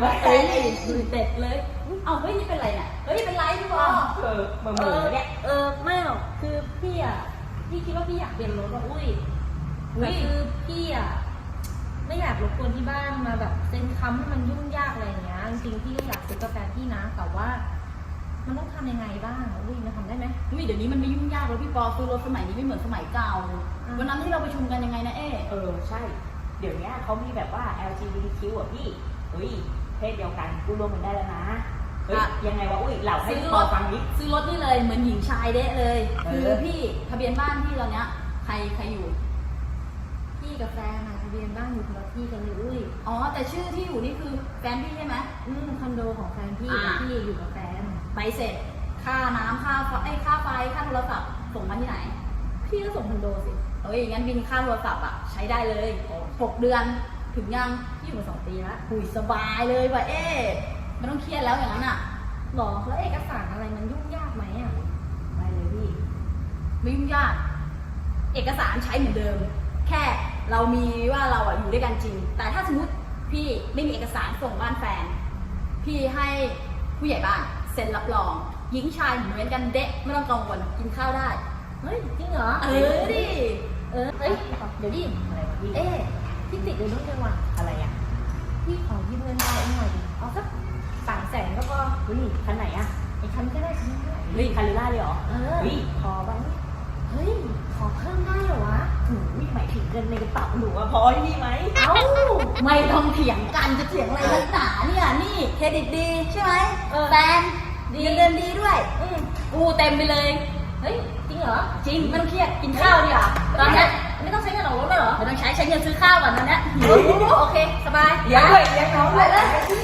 ไหมเฮ้ยเด็ดเลย เอ้าเฮ้ยนี่เป็นไรเนี่ยเฮ้ยเป็นไรพี่บอเออเหมือเหมือเนี่ยเออไม่หรอกคือพี่อะพี่คิดว่าพี่อยากเปลี่ยนรถว่ะอุ้ยแต่คือพี่อะไม่อยากรบกวนที่บ้านมาแบบเซ็นคำให้มันยุ่งยากอะไรอย่างเงี้ยจริงๆพี่ก็อยากซื้อกาแฟพี่นะแต่ว่ามันต้องทำยังไงบ้างอุ้ยมันทำได้ไหมอุ้ยเดี๋ยวนี้มันไม่ยุ่งยากแล้วพี่ปอซื้อรถสมัยนี้ไม่เหมือนสมัยเก่า วันนั้นที่เราไปชุมกันยังไงนะเอ๊เออใช่ เดี๋ยวนี้เขามีแบบว่า LGBTQ อะพี่ เฮ้ยเพศเดียวกันกูรวมกันได้แล้วนะเฮ้ยยังไงวะอุ้ยเหล่าให้ซื้อพรอถฟังนิดซื้อรถนี่เลยเหมือนหญิงชายเดะเลยเออคือพี่ทะเบียนบ้านพี่ตอนเนี้ย ใครใครอยู่ พี่กับแฟนอะทะเบียนบ้านอยู่คนละที่กันเลยอุ้ยอ๋อ แต่ชื่อที่อยู่นี่คือแฟนพี่ใช่ไหมอืมคอนโดของแฟนพี่อ่าแต่พี่อยู่กับแฟนใบเสร็จ ค่าน้ำค่าไฟไอ้ยค่าไฟค่าโทรศัพท์ส่งมาที่ไหน พี่ก็ส่งคอนโดสิเฮ้ยงั้นบินค่าโทรศัพท์อะใช้ได้เลยหกเดือน ถึงยังพี่อยู่มาสองปีละหุยสบายเลยว่ะเอ๊ะไม่ต้องเครียดแล้วอย่างนั้นอะหรอแล้วเอกสารอะไรมันยุ่งยากไหมอะได้เลยพี่ไม่ยุ่งยาก เอกสารใช้เหมือนเดิม แค่เรามีว่าเราอะอยู่ด้วยกันจริง แต่ถ้าสมมติพี่ไม่มีเอกสารส่งบ้านแฟน พี่ให้ผู้ใหญ่บ้านเซ็นรับรอง หญิงชายเหมือนกันเดะไม่ต้องกังวลกินข้าวได้ เฮ้ยจริงเหรอ เออดิ เออ เฮ้ย เดี๋ยวดิอะไรวะพี่เอ๊ะ พี่ติดอยู่เรื่องจังหวะอะไรอะพี่ขอยืมเงินดาวน์หน่อยดิเอาสักสามแสนก็พอเฮ้ยคันไหนอะไอ้คันก็ได้คันก็ได้เฮ้ยคาริล่าเลยเหรอเออเฮ้ยขอบ้างเฮ้ยขอเพิ่มได้เหรอวะถูยหมายถึงเงินในกระเป๋าหนูอะพอให้พี่ไหมเอ้าไม่ต้องเถียงกันจะเถียงอะไรนักหนาเนี่ยนี่เครดิตดีใช่ไหมเออแฟนดีเงินเดือนดีด้วยอืมกูเต็มไปเลย เฮ้ยจริงเหรอจริงไม่ต้องเครียดกินข้าวดีกว่าตอนเนี้ย ไม่ต้องใช้เงินออกรถเลยเหรอไม่ต้องใช้ใช้เงินซื้อข้าวก่อนตอนเนี้ยหิวโอเค สบายเลี้ยงด้วยเลี้ยงน้องด้วย ไปเลย